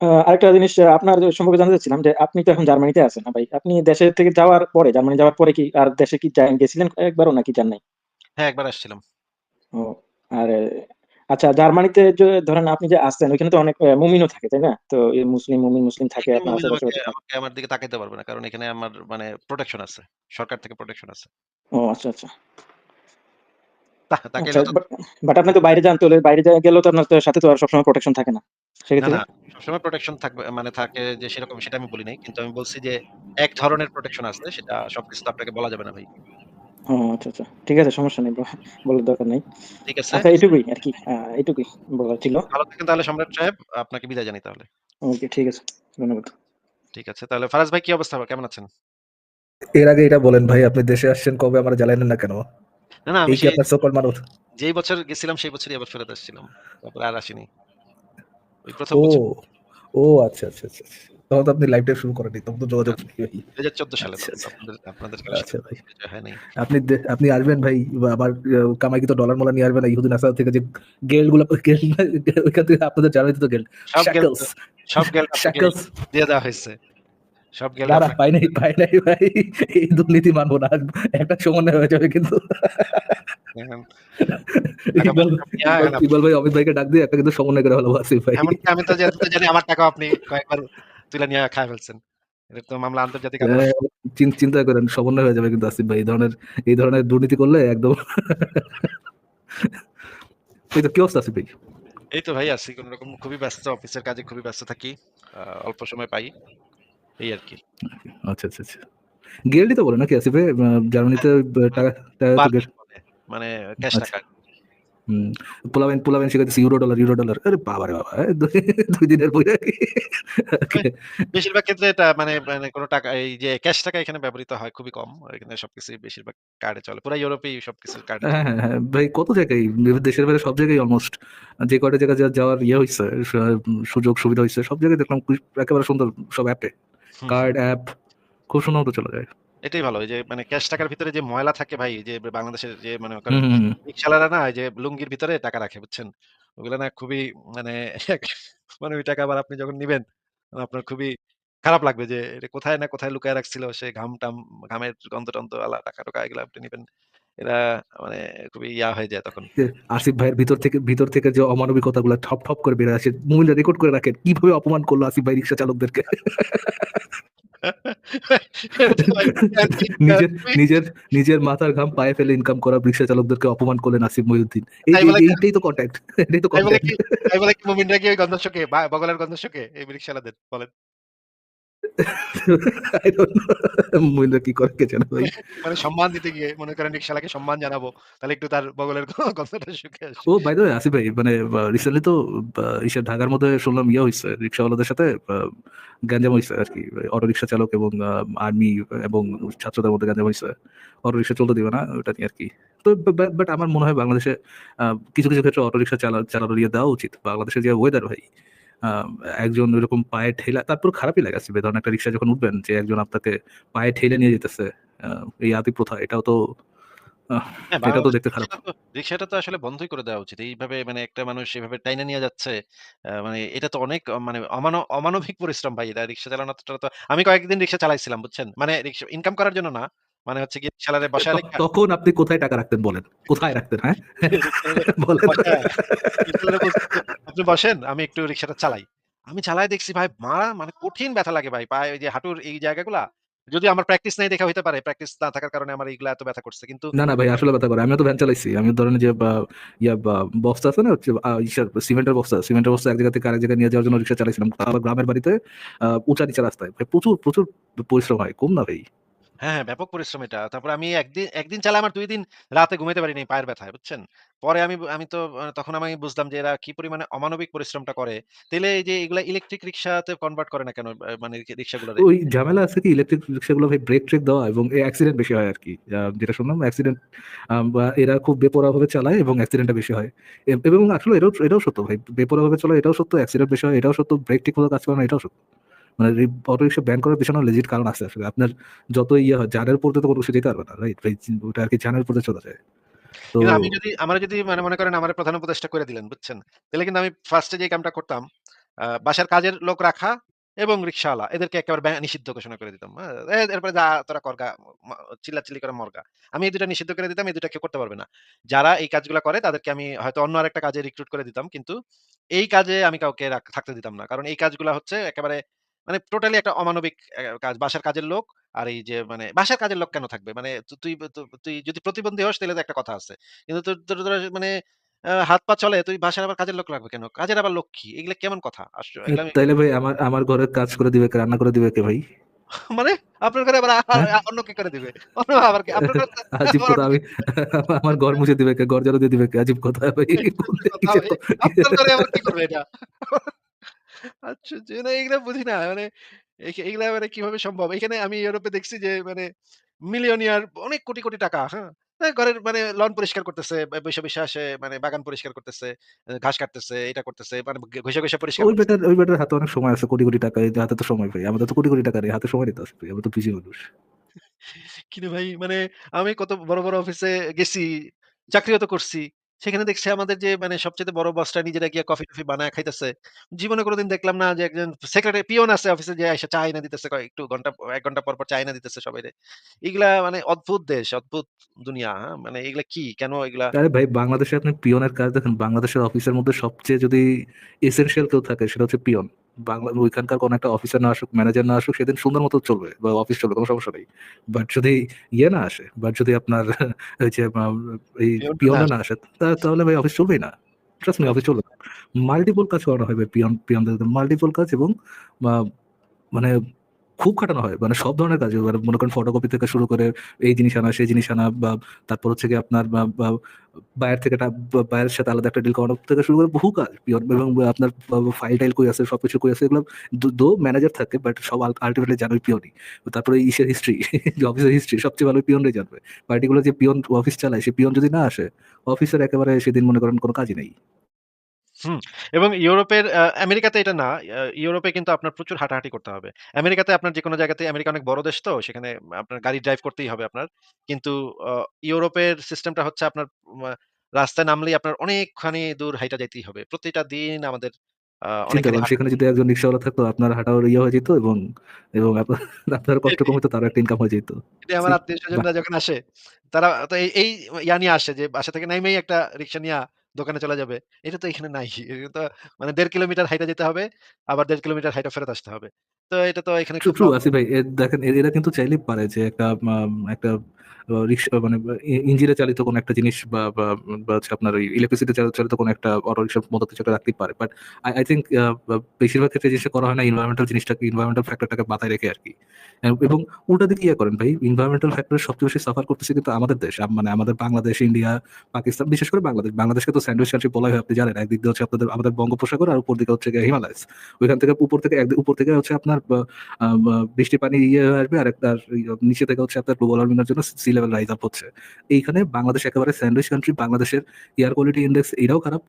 আরেকটা জিনিস আপনার সম্পর্কে জানতে চাচ্ছিলাম যে আপনি তো এখন জার্মানিতে আছেন ভাই। আপনি দেশে থেকে যাওয়ার পরে জার্মানি যাওয়ার পরে কি আর দেশে কি গেছিলেন একবারও নাকি যান নাই? হ্যাঁ, একবার আসছিলাম। ও আর আচ্ছা জার্মানিতে যে ধরেন আপনি যে আসছেন ওইখানে তো অনেক মুমিনও থাকে, তাই না? তো এই মুসলিম, মুমিন, মুসলিম থাকে আপনার আশেপাশে আমাকে আমার দিকে তাকাইতে পারবে না। কারণ এখানে আমার মানে প্রোটেকশন আছে। সরকার থেকে প্রোটেকশন আছে। ও আচ্ছা, আচ্ছা। আচ্ছা বাট আপনি তো বাইরে যান তো বাইরে গেলেও তো আপনার সাথে তো আর সবসময় প্রোটেকশন থাকে না। না, সেক্ষেত্রে? না। সবসময় প্রোটেকশন থাকবে মানে থাকে যে সেরকম সেটা আমি বলি নাই। কিন্তু আমি বলছি যে এক ধরনের প্রোটেকশন আছে সেটা সবকিছু আপনাকে বলা যাবে না ভাই। ও আচ্ছা, আচ্ছা। ঠিক আছে সমস্যা নেই। বলার দরকার নেই। ঠিক আছে? আচ্ছা এটুকুই আরকি। আ এটুকুই বলার ছিল। ভালো থাকেন তাহলে সম্রাট সাহেব। আপনাকে বিদায় জানাই তাহলে। ওকে ঠিক আছে। ধন্যবাদ। ঠিক আছে। তাহলে ফারাজ ভাই কি অবস্থা? কেমন আছেন? এর আগে এটা বলেন ভাই আপনি দেশে আসছেন কবে আমারে জ্বালাইলেন না কেন? না, না আমি সেই আপনার সকল মানুষ? যেই বছর গেছিলাম সেই বছরই আবার ফেরত আসছিলাম। তারপরে আর আসিনি। ওই ১ম ও, বছর। ও আচ্ছা, আচ্ছা, আচ্ছা। তখন তো আপনি লাইভ শুরু করেননি। তখন তো যোগাযোগ নেই ভাই। ২০১৪ সালে আচ্ছা, আচ্ছা। আপনাদের আচ্ছা। আপনি আপনি আসবেন ভাই আবার আ কামাইকৃত ডলার মোলা নিয়ে আসবেন ইহুদি নাসারা থেকে যে গেল্ডগুলো গেল্ড ওইখান থেকে আপনাদের জার্মানিতে তো গেল্ড। সব গেল সব গেল দিয়ে দেওয়া হয়েছে। সব গেল পাই নাই, পাই নাই ভাই। এই দুর্নীতি মানব না। একটা সমন্বয় হয়ে যাবে কিন্তু। ইকবাল ইকবাল এখন আপনি ইকবাল ভাই অমিত ভাইকে ডাক দিয়ে একটা কিন্তু সমন্বয় করে আসিফ ভাই। এমনকি আমি তো জানি আমার টাকাও আপনি কয়েকবার তুইলা নিয়া খায় ফেলছেন। মামলা আন্তর্জাতিক। হ্যাঁ, চিন্তা করেন সমন্বয় হয়ে যাবে কিন্তু আসিফ ভাই। এই ধরনের এই ধরনের দুর্নীতি করলে একদম এই তো কি অবস্থা আসিফ ভাই? এই তো ভাই আছি কোনরকম খুবই ব্যস্ত অফিসের কাজে খুবই ব্যস্ত থাকি। অল্প সময় পাই। এই আরকি। আচ্ছা, আচ্ছা, আচ্ছা। গেল্ডই তো বলে নাকি আসিফ জার্মানিতে টাকা টাকা। মানে ক্যাশ আচ্ছা। টাকা। হুম। পোলাপাইন পোলাপাইন ইউরো ডলার, ইউরো ডলার। আরে বাবা! এ ২ দিনের বইরা কি ওকে। বেশিরভাগ ক্ষেত্রে এটা মানে মানে কোন টাকা এই যে ক্যাশ টাকা এখানে ব্যবহৃত হয় খুবই কম। এখানে সবকিছুই বেশিরভাগ কার্ডে চলে। পুরা ইউরোপেই সবকিছু কার্ডে হ্যাঁ, হ্যাঁ, হ্যাঁ। ভাই কত জায়গায় দেশের বাইরে সব জায়গায় অলমোস্ট যে কয়টা জায়গায় যা যাওয়ার ইয়ে হইছে স সুযোগ সুবিধা হইছে সব জায়গায় দেখলাম একেবারে সুন্দর সব অ্যাপে। কার্ড, অ্যাপ খুব সুন্দর মতো চলে যায়। এটাই ভালো। যে মানে ক্যাশ টাকার ভিতরে যে ময়লা থাকে ভাই যে বাংলাদেশের যে মনে। রিক্শাওয়ালারা না যে লুঙ্গির ভিতরে টাকা রাখে বুঝছেন? ওগুলা না খুবই মানে মানে ওই টাকা আবার আপনি যখন নিবেন আপনার খুবই খারাপ লাগবে যে এটা কোথায় না কোথায় লুকায় রাখছিল সে ঘাম-টাম ঘামের গন্ধ-টন্ধ আলা টাকা-টুকা এগুলা আপনি নিবেন। এরা মানে খুবই ইয়া হয়ে যায় তখন। আসিফ ভাইয়ের ভিতর থেকে ভিতর থেকে যে অমানবিকতাগুলা ঠপ, ঠপ করে বের আসে। মোবাইলে রেকর্ড করে রাখেন। কীভাবে অপমান করল আসিফ ভাই রিক্সা চালকদেরকে। নিজের নিজের নিজের মাথার ঘাম পায়ে ফেলে ইনকাম করা রিক্সা চালকদেরকে অপমান করলেন আসিফ মহিউদ্দিন। এইটাই তো কন্ট্যাক্ট এটাই তো কন্ট্যাক্ট আমি বলে কি মুমিনরা কি ওই গন্ধ শোকে? বগলের গন্ধ শোকে এই রিক্সাওয়ালাদের বলেন? Know মহিন্দ্রা কি করে কে জানে ভাই। মানে সম্মান দিতে গিয়ে মনে করেন সম্মান জানাব। তাহলে একটু তার বগলের গন্ধটা শুকে আসে। ও বাই দ্য ওয়ে আসিফ ভাই মানে রিসেন্টলি তো ইসে ঢাকার মধ্যে শুনলাম ইয়ে হইছে রিক্শাওয়ালাদের সাথে আ গ্যাঞ্জাম হইছে আরকি। অটো রিক্সা চালক এবং আর্মি এবং ছাত্রদের মধ্যে গ্যাঞ্জাম হইছে। অটো রিক্সা চলতে দিবে না ওটা নিয়ে আরকি। তো বাট আমার মনে হয় বাংলাদেশে কিছু, কিছু ক্ষেত্রে অটো রিক্সা চালা চালানোর ইয়ে দেওয়া উচিত। বাংলাদেশের যে ওয়েদার ভাই একজন পায়ে ঠেলা তারপর খারাপই লাগে আসিফ ধরেন একটা রিক্সায় যখন উঠবেন যে একজন আপনাকে পায়ে ঠেলে নিয়ে যেতেছে। এই আদি প্রথা এটাও তো হ্যাঁ, এটা তো দেখতে খারাপ। রিক্সাটা তো আসলে বন্ধই করে দেওয়া উচিত। এইভাবে মানে একটা মানুষ এভাবে টাইনা নিয়ে যাচ্ছে। মানে এটা তো অনেক মানে অমানব অমানবিক পরিশ্রম ভাই। এটা রিক্সা চালানোটা তো আমি কয়েকদিন রিক্সা চালাইছিলাম বুঝছেন? মানে রিক্সা ইনকাম করার জন্য না। মানে হচ্ছে গিয়ে ত বসায় রাইখা তখন আপনি কোথায় টাকা রাখতেন বলেন? কোথায় রাখতেন হ্যাঁ? বলেন। "আপনি বসেন, আমি একটু রিক্সাটা চালাই।" আমি চালাই দেখছি ভাই মারা মানে কঠিন ব্যথা লাগে ভাই। পায়ে ওই যে হাঁটুর এই জায়গাগুলা। যদি আমার প্র্যাকটিস নাই দেখা হইতে পারে। প্র্যাকটিস না থাকার কারণে আমার এগুলা এত ব্যথা করছে। কিন্তু না, না ভাই আসলে ব্যথা করে। আমিও তো ভ্যান চালাইছি। আমি ধরেন যে ইয়া বস্তা আছে না হচ্ছে সিমেন্টের বস্তা। সিমেন্টের বস্তা এক জায়গা থেকে আরেক জায়গায় নিয়ে যাওয়ার জন্য রিক্সা চালাইছিলাম। আবার গ্রামের বাড়িতে উঁচা নিচা রাস্তায়। ভাই প্রচুর, প্রচুর পরিশ্রম হয়। কম না ভাই। হ্যাঁ, হ্যাঁ, ব্যাপক পরিশ্রম এটা। তারপরে আমি একদিন একদিন চালায় আমার ২ দিন রাতে ঘুমাইতে পারিনি পায়ের ব্যথায়, বুঝছেন? পরে আমি আমি তো আ তখন আমি বুঝলাম যে এরা কি পরিমাণে অমানবিক পরিশ্রমটা করে। তাইলে এই যে এগুলা ইলেকট্রিক রিক্সাতে কনভার্ট করে না কেন? আ মানে রিক্সাগুলারে? ওই ঝামেলা আছে কি ইলেকট্রিক রিক্সাগুলো ভাই ব্রেক ট্রেক দেওয়া এবং এ অ্যাক্সিডেন্ট বেশি হয় আরকি। আ যেটা শুনলাম অ্যাক্সিডেন্ট বা এরা খুব বেপরোয়াভাবে চালায় এবং অ্যাক্সিডেন্টটা বেশি হয়। এবং আসলে এটাও এটাও সত্য ভাই। বেপরোয়াভাবে চলা এটাও সত্য, অ্যাক্সিডেন্ট বেশি হয় এটাও সত্য, ব্রেক ঠিক মতো কাজ করে না এটাও সত্য। মানে অটো রিক্সা ব্যান করার পেছনেও লেজিট কারণ আছে আসলে। আপনার যত ইয়ে হয় জানের উপর তো কোনো যেতে পারবে না। রাইট? ওটা আরকি জানের উপরে চলে যায়। আমি যদি আমারে যদি মানে মনে করেন আমারে প্রধান করে দিলেন, বুঝছেন? তাইলে কিন্তু আমি ফার্স্ট যে কামটা করতাম বাসার কাজের লোক রাখা এবং রিক্শাওয়ালা এদেরকে একেবারে নিষিদ্ধ ঘোষণা করে দিতাম। হ্যাঁ? এরপরে যা তোরা কর গা ম চিল্লাচিল্লি করে মর গা। আমি এই ২ টা নিষিদ্ধ করে দিতাম। এই ২ টা কেউ করতে পারবে না। যারা এই কাজগুলা করে তাদেরকে আমি হয়তো অন্য আরেকটা কাজে রিক্রুট করে দিতাম। কিন্তু এই কাজে আমি কাউকে থাকতে দিতাম না। কারণ এই কাজগুলা হচ্ছে একেবারে মানে টোটালি একটা অমানবিক কাজ। বাসার কাজের লোক আর এই যে মানে বাসার কাজের লোক কেন থাকবে? মানে তুই তুই যদি প্রতিবন্ধী হস তাহলে তো একটা কথা আছে। কিন্তু তোর মানে হাত পা চলে তুই বাসার আবার কাজের লোক রাখবে কেন? কাজের আবার লোক কি? এগুলা কেমন কথা? তাইলে ভাই আমার আমার ঘরের কাজ করে দিবে? রান্না করে দিবে কে ভাই? মানে আপনার ঘরে আবার হ্যাঁ? অন্য কে করে দিবে? অন্য আবার কে? আপনার ঘরে আজীব কথা আমি আমার ঘর মুছে দিবে কে? ঘর দিয়ে দিবে কে? আজীব কথা ভাই। আপনার ঘরে আবার কি করবে এটা? আশ্চর্য না এগুলা বুঝি না। মানে এগুলা মানে কীভাবে সম্ভব? এখানে আমি ইউরোপে দেখছি যে মানে মিলিয়নিয়ার অনেক কোটি, কোটি টাকা, হ্যাঁ? এ ঘরের মানে লন পরিষ্কার করতেছে, ব বইসা, বইসা আসে মানে বাগান পরিষ্কার করতেছে, এ ঘাস কাটতেছে, এটা করতেছে, মানে ঘইষা, ঘইষা পরিষ্কার ওই করতেছে। ওই হাতে অনেক সময় আছে। কোটি, কোটি টাকা। এদের হাতে তো সময় ভাই। আমাদের তো কোটি, কোটি টাকা নেই। হাতে সময় নিতে আছে ভাই। আমরা তো বিজি মানুষ। কিরে ভাই মানে আমি কত বড়, বড় অফিসে গেছি, চাকরিও তো করছি। সেখানে দেখছি আমাদের যে মানে সবচেয়ে বড় বসটা নিজেরা গিয়া কফি-টফি বানায় খাইতেছে। জীবনে কোনোদিন দেখলাম না যে একজন সেক্রেটারি পিওন আছে অফিসে যে আইসা চা এনে দিতেছে একটু ঘণ্টা এক ঘণ্টা পর, পর চা এনে দিতেছে সবাই এগুলা মানে অদ্ভুত দেশ, অদ্ভুত দুনিয়া, হ্যাঁ? মানে এগুলা কি? কেন এগুলা আরে ভাই বাংলাদেশে আপনি পিওনের কাজ দেখেন। বাংলাদেশের অফিসের মধ্যে সবচেয়ে যদি এসেনশিয়াল কেউ থাকে সেটা হচ্ছে পিয়ন। বাংলা ওইখানকার কোনো একটা অফিসার না আসুক, ম্যানেজার না আসুক সেদিন সুন্দর মতো চলবে বা অফিস চলবে কোনো সমস্যা নেই। বাট যদি ইয়ে না আসে, বাট যদি আপনার ওই যে এই পিয়ন না আসে। তাহলে ভাই অফিস চলবেই না। ট্রাস্ট মি অফিস চলবে। মাল্টিপল কাজ করানো হবে পিয়ন পিয়নদের মাল্টিপল কাজ এবং মানে খুব খাটানো হয়। মানে সব ধরনের কাজ। মনে করেন ফটোকপি থেকে শুরু করে এই জিনিস আনা, সেই জিনিস আনা বা তারপর হচ্ছে গিয়ে আপনার বা বা থেকে টা বা বায়ারের সাথে আলাদা একটা ডিল করানো থেকে শুরু করে বহু কাজ। পিয়ন এবং আপনার ফাইল-টাইল কই আছে, সবকিছু কই আছে এগুলো দো ম্যানেজার থাকে বাট সব আল আল্টিমেটলি জানে ওই পিয়নই। তারপরে ইসের হিস্ট্রি অফিসের হিস্ট্রি সবচেয়ে ভালো পিয়নরাই জানবে। পার্টিকুলার যে পিয়ন অফিস চালায় সে পিওন যদি না আসে, অফিসের একেবারে সেদিন মনে করেন কোনো কাজই নেই। হুম, এবং ইউরোপের আ আমেরিকাতে এটা না। আ ইউরোপে কিন্তু আপনার প্রচুর হাঁটাহাঁটি করতে হবে। আমেরিকাতে আপনার যেকোনো জায়গাতে আমেরিকা অনেক বড় দেশ তো সেখানে আপনার গাড়ি ড্রাইভ করতেই হবে আপনার। কিন্তু ইউরোপের সিস্টেমটা হচ্ছে আপনার মা রাস্তায় নামলেই আপনার অনেকখানি দূর হাইটা যাইতেই হবে। প্রতিটা দিন আমাদের আ চিন্তা অনেকখানি করেন হাঁটা সেখানে যদি একজন রিক্শাওয়ালা থাকতো আপনার হাঁটাও ইয়ে হয়ে যেত এবং এবং আপনার আপনার কষ্ট কম হইতো তারও একটা ইনকাম হয়ে যেত। এটাই সি আমার বাহ! আত্মীয়স্বজনরা যখন আসে, তারা তো এই এই ইয়া নিয়ে আসে যে বাসা থেকে নাইমেই একটা রিক্সা নিয়া দোকানে চলে যাবে। এটা তো এখানে নাই। এটা তো মানে দেড় কিলোমিটার হাইটা যেতে হবে। আবার দেড় কিলোমিটার হাইটা ফেরত আসতে হবে। তো এটা তো এখানে ট্রু, আসিফ ভাই দেখেন এরা কিন্তু চাইলেই পারে যে একটা একটা রিক্সা মানে ইঞ্জিনে চালিত কোন একটা জিনিস বা আপনার ইলেকট্রিসিটি চালিত কোন একটা অটো রিক্সার মতো কিছু একটা রাখতেই পারে। বাট আই আই থিংক বেশিরভাগ ক্ষেত্রে জিনিসটা করা হয় না এনভায়রনমেন্টাল জিনিসটাকে এনভায়রনমেন্টাল ফ্যাক্টরটাকে মাথায় রেখে আরকি। এ এবং উল্টা দিকে ইয়ে করেন ভাই এনভায়রনমেন্টাল ফ্যাক্টর সবচেয়ে বেশি সাফার করতেছে কিন্তু আমাদের দেশ। মানে আমাদের বাংলাদেশ, ইন্ডিয়া, পাকিস্তান বিশেষ করে বাংলাদেশ। বাংলাদেশকে তো স্যান্ডউইচ কান্ট্রি বলা হয় আপনি জানেন। একদিক দিয়ে হচ্ছে আপনাদের আমাদের বঙ্গোপসাগর আর উপর দিকে হচ্ছে গিয়ে হিমালয়াস। ওইখান থেকে উপর থেকে এক উপর থেকে হচ্ছে আপনার বৃষ্টির পানি ইয়ে হয়ে আসবে, আরেকটা নিচে থেকে হচ্ছে আপনার গ্লোবাল ওয়ার্মিং এর জন্য সি লেভেল রাইজ আপ হচ্ছে। এইখানে বাংলাদেশ একেবারে স্যান্ডউইচ কান্ট্রি বাংলাদেশের এয়ার কোয়ালিটি ইন্ডেক্স এটাও খারাপ।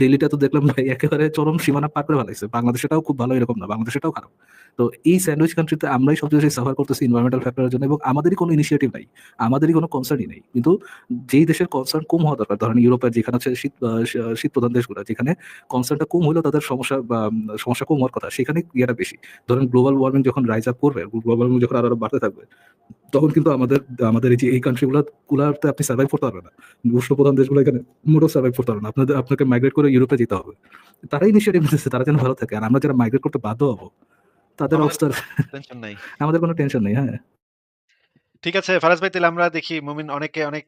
দিল্লিটা তো দেখলাম ভাই একেবারে চরম সীমানা পার করে ফেলাইছে। বাংলাদেশেরটাও খুব ভালো এরকম না। বাংলাদেশেরটাও খারাপ। তো এই স্যান্ডউইচ কান্ট্রিতে আমরাই সবচেয়ে বেশি সাফার করতেছি এনভায়রনমেন্টাল ফ্যাক্টরের জন্য এবং আমাদেরই কোনো ইনিশিয়েটিভ নাই। আমাদেরই কোনো কনসার্নই নেই। কিন্তু যেই দেশের কনসার্ন কম হওয়া দরকার ধরেন ইউরোপের যেখানে হচ্ছে শীত শীত প্রধান দেশগুলো যেখানে কনসার্নটা কম হলেও তাদের সমস্যা সমস্যা কম হওয়ার কথা সেখানে ইয়েটা বেশি। ধরেন গ্লোবাল ওয়ার্মিং যখন রাইজ আপ করবে, গ্লোবাল ওয়ার্মিং যখন আরও, বাড়তে থাকবে তখন কিন্তু আমাদের আমাদের এই যে এই কান্ট্রি গুলা গুলাতে আপনি সার্ভাইভ করতে পারবেন না। উষ্ণ প্রধান দেশগুলো এখানে মোটেও সার্ভাইভ করতে পারবে না। আপনাদের আপনাকে মাইগ্রেট করে ইউরোপে যেতে হবে। তারাই ইনিশিয়েটিভ নিতেছে তারা যেন ভালো থাকে। আর আমরা যারা মাইগ্রেট করতে বাধ্য হব তাদের অবস্থা অবস্থার টেনশন নাই। আমাদের কোনো টেনশন নেই। হ্যাঁ। ঠিক আছে ফারাজ ভাই তাহলে আমরা দেখি মুমিন অনেকে অনেক